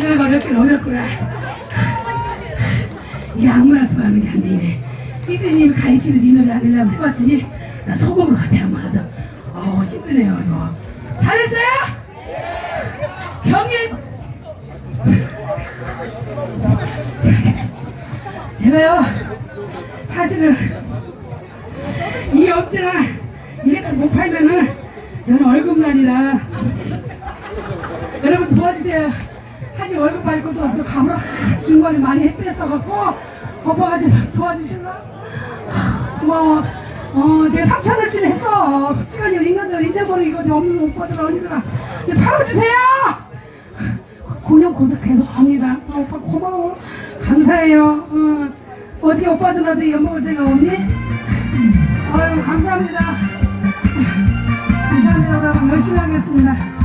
길 어렵구나. 이게 아무나 수하는 게 안 되네. 찌드님 가르치면서 이 노래 하려고 해봤더니 나 속은 것 같아 아무래도. 어 힘드네요 이거. 잘했어요? 경일. 제가요 사실은 이 업체랑 이래까지 못 팔면은 저는 월급날이라 여러분 도와주세요. 월급 것도 없어. 가물어 중간에 많이 햇빛써갖고 오빠가 좀 도와주실라? 고마워. 어, 제가 3천원치를 했어. 솔직하게 인간들 잊어버리고 없는 오빠들 언니들아. 지금 팔아주세요! 공연 고생 계속 합니다. 어, 오빠 고마워. 감사해요. 어, 어떻게 오빠들한테 연봉을 생각 없니? 아유, 감사합니다. 감사합니다. 열심히 하겠습니다.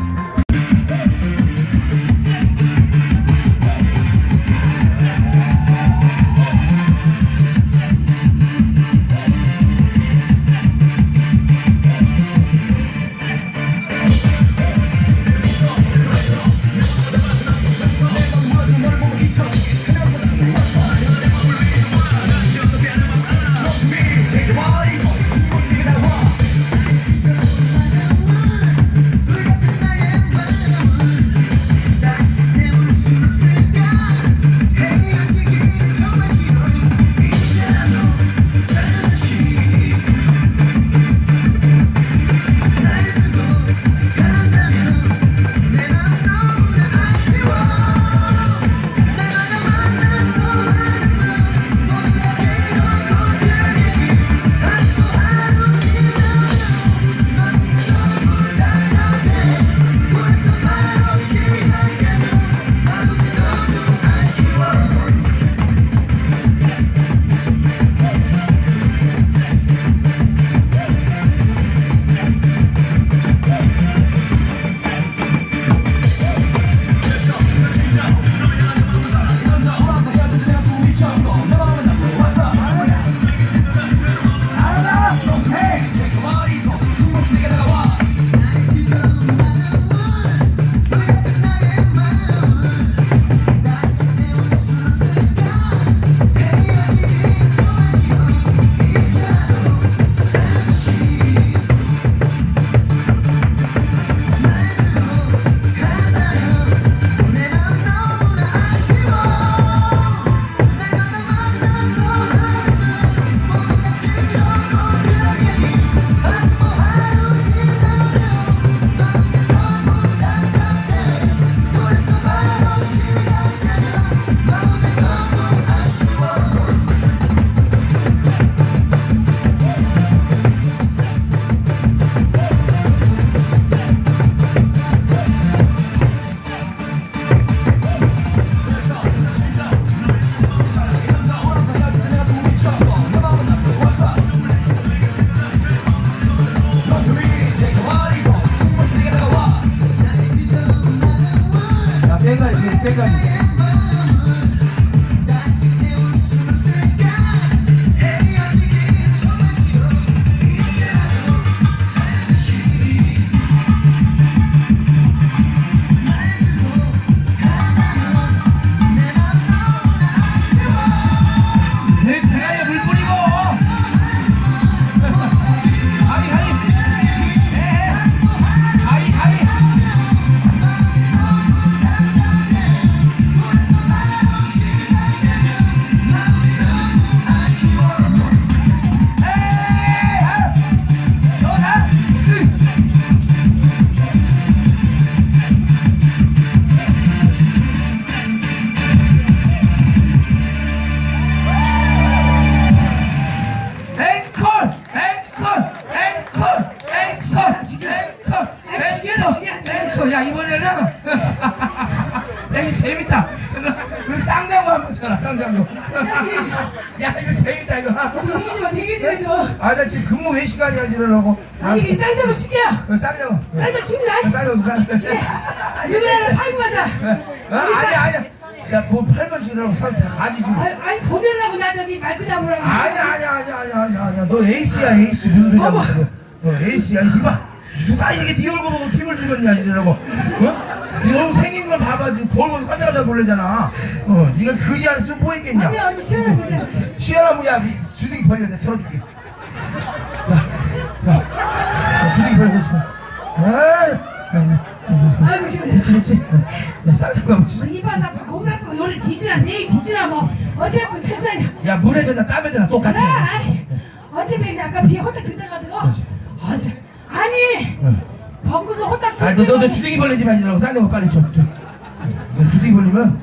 이러라고. 아니, 이 쌀장어 칠게요. 쌍장로. 쌀장어 칩니다. 쌍장로, 쌍장로. 이거 하나 팔고 가자. 어, 아니, 아니. 야, 뭐 8번 시라고 사람 다 가지, 지금. 아니, 아니, 보내려고 나 저기 말고 잡으라고. 아니, 아니, 아니, 아니, 아니, 아니. 너 에이스야, 에이스. 무슨 소리야, 어머. 너. 너 에이스야, 이봐. 누가 이렇게 네 얼굴 보고 팁을 주겠냐 이러고 어? 네 얼굴 생긴 걸 봐봐 거울 보고 깜짝 깜짝 놀래잖아 어 네가 그지 않았으면 뭐 했겠냐 아니 아니 시원해 시원하면 야이 주둥이 벌려 내가 틀어줄게 야, 주둥이 벌려 아 아이고 시원해 그렇지 그렇지 야 쌍쌍 한번 치자 이발 사파 거기 사파 요리 뒤지나 내일 뒤지나 뭐 어차피 탈사냐 야 물에 젖나 땀에 젖나 똑같아 아니 어차피 아까 비에 홀딱 들자가지고 어차 아니 응. 벙구서 홀딱 아 너 너 너 주둥이 벌리지 말라고 쌍쌍 거 빨리 줘 줘. 너 주둥이 벌리면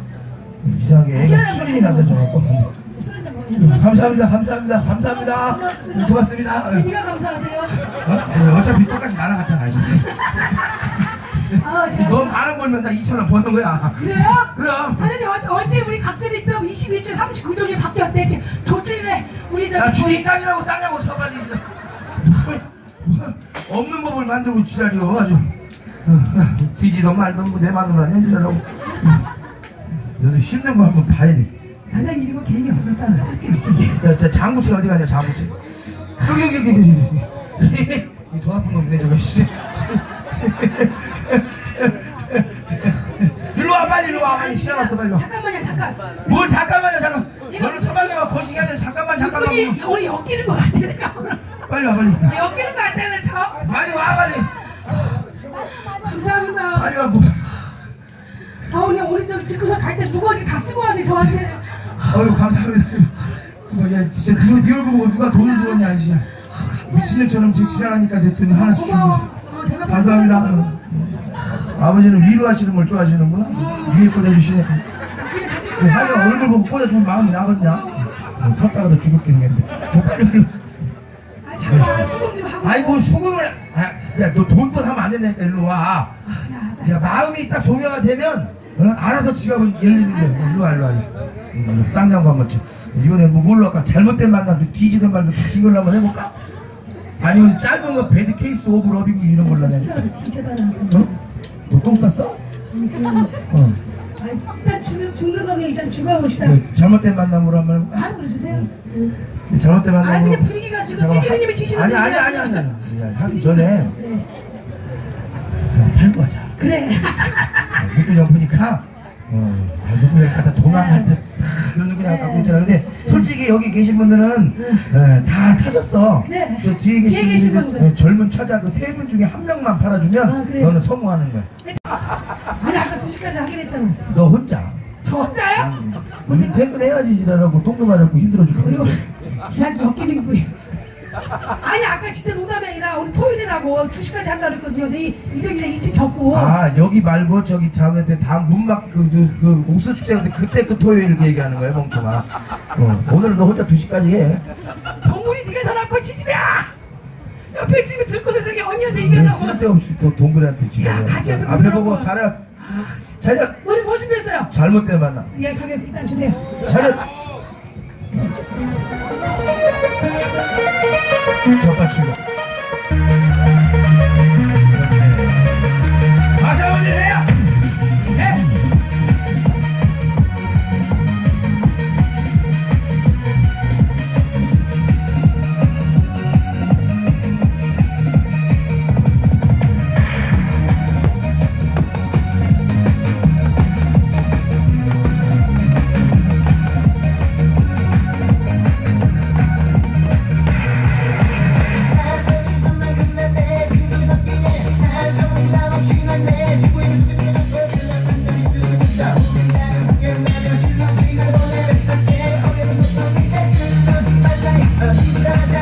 이상하게 애가 수린이 저거 감사합니다, 감사합니다, 감사합니다. 네, 고맙습니다. 어, 네가 감사하세요 어? 어차피 똑같이 나랑 같잖아, 이제. 아 제가 너 만원 벌면 나 2천 원 버는 거야. 그래요? 그럼. 어, 언제 우리 각설이병 21조 39조에 바뀌었대 조준에 우리 저 야, 주둥이까지라고 쌍냐고 쳐 빨리. 없는 법을 만들고 지랄이여 아주. 어, 야, 뒤지던 말던 뭐내 마누라냐 지랄하고. 너도 힘든 거 한번 봐야 돼. 가장 이리고 계획이 없었잖아 야, 저 장구치 어디 가냐, 장구치. 여기, 여기, 여기, 여기. 여기. 이돈 아픈 놈네, 저거, 씨. 일로 와, 빨리, 일로 와, 빨리. 시간 없어, 빨리 와. 잠깐만요 잠깐 뭘 잠깐만요, 잠깐. 너는 서방에만 거시기 하는 잠깐만, 잠깐만. 이분이 우리 엮이는 것 같아 내가 오늘 빨리 와, 빨리. 엮이는 것 같잖아 저 빨리 와, 빨리. 감사합니다 빨리 와, 뭐. 아 우리 우리 저기 집구석 갈 때 누가 이렇게 다 쓰고 와서 저한테 어휴, 감사합니다. 뭐, 야, 진짜, 네 얼굴 보고 누가 돈을 주었냐, 진짜. 미친년처럼 지- 지랄하니까 됐더니 하나씩. 어, 대답 감사합니다. 어. 아버지는 위로하시는 걸 좋아하시는구나. 위에 꽂아주시네. 그래 같이 그 하여가 얼굴 보고 꽂아주면 마음이 나거든요. 어, 섰다가도 죽을 겠는데. 뭐. 아 잠깐 수금 좀 하고 아이고 수금을 아, 야너 돈도 하면 안 된다니까 일로 와. 야, 야 마음이 딱 동요가 되면 어? 알아서 지갑을 열리는 거야. 일로 와 일로 와. 음, 쌍장구 한번 쳐. 이번에 뭐 뭘로 할까? 잘못된 만남 뒤지든 말든 긴 걸로 한번 해볼까? 아니면 짧은 거 배드 케이스 오브 러빙 이런 걸로 기체다는 어? 너똥 쌌어? 어. 일단 죽는 죽는 일단 죽어봅시다 그 잘못된 만남으로 한번 해볼까? 하는 거 주세요 잘못된 만남으로. 아니, 근데 분위기가 지금 잠깐만, 찌개님이 지시는 아니 아니. 아니 아니 아니. 아니, 하기 전에 네. 팔고 하자. 그래 그때 형 보니까 어, 누구를 갖다 도망갈 듯 그런 느낌이 갖고 있잖아. 근데 솔직히 여기 계신 분들은 어, 다 사셨어. 네. 저 뒤에 뒤에 계신 계신 분들 분들. 어, 젊은 처자 그 세 분 중에 한 명만 팔아주면 아, 그래요? 너는 성공하는 거야. 아니 아까 2시까지 하긴 했잖아 너 혼자. 저 혼자요? 우리 퇴근해야지 일하라고 똥도 맞았고 힘들어 죽겠는데. 이상하게 엮이는 분이 아니 아까 진짜 농담이 아니라 우리 토요일이라고 2시까지 한다 그랬거든요. 내일 일요일에 일찍 접고. 아 여기 말고 저기 자매한테 다음 문막 그, 그, 그 옥수 축제 때 그때 그 토요일 얘기하는 거야 멍청아. 어, 오늘은 너 혼자 2 시까지 해. 동물이 네가 더 낳고 지집이야 옆에 있으면 듣고서 되게 언니한테 왜 얘기하라고. 쓸데없이 또 동그랗게 지금. 야, 같이 하면 앞에. 보고 잘해. 잘해. 우리 뭐 준비했어요? 잘못된 만남. 예 일단 주세요. 잘해 저빠치고 yeah, yeah.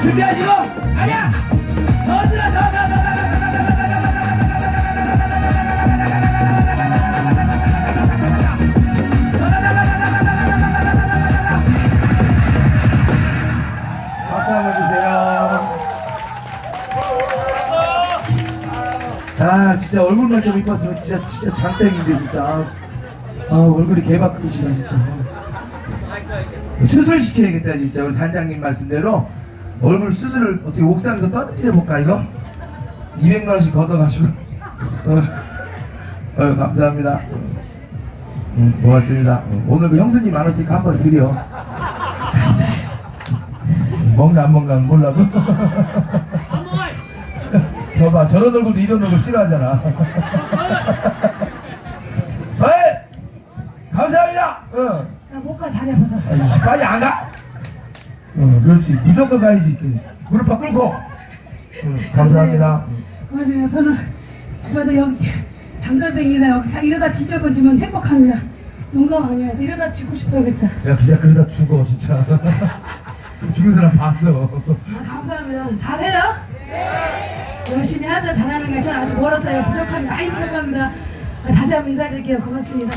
준비하시고 아니야 더 들어 주세요 아 진짜 얼굴만 좀 이뻤으면 진짜 진짜 장땡인데 진짜 아 얼굴이 개박듯이다 진짜 수술시켜야겠다 진짜 우리 단장님 말씀대로 얼굴 수술을 어떻게 옥상에서 떨어뜨려 볼까 이거? 200만 원씩 걷어가지고. 어, 어, 감사합니다. 음, 고맙습니다. 어, 오늘 그 형수님 많았으니까 한번 드려. 감사해요 먹나 안 먹나 몰라도. 저봐. 저런 얼굴도 이런 얼굴 싫어하잖아 그렇지. 무조건 가야지. 무릎 팍 꿇고. 응, 감사합니다. 고맙습니다 저는 그래도 여기 장돌뱅이사 여기 가- 이러다 뒤져던지면 행복합니다 농담 아니야 이러다 죽고 싶어요 그쵸 야, 진짜 그러다 죽어, 진짜. 죽은 사람 봤어. 아, 감사합니다 잘해요? 열심히 하죠 잘하는 게 저는 아직 멀었어요 부족합니다 많이 부족합니다 아, 다시 한번 인사드릴게요 고맙습니다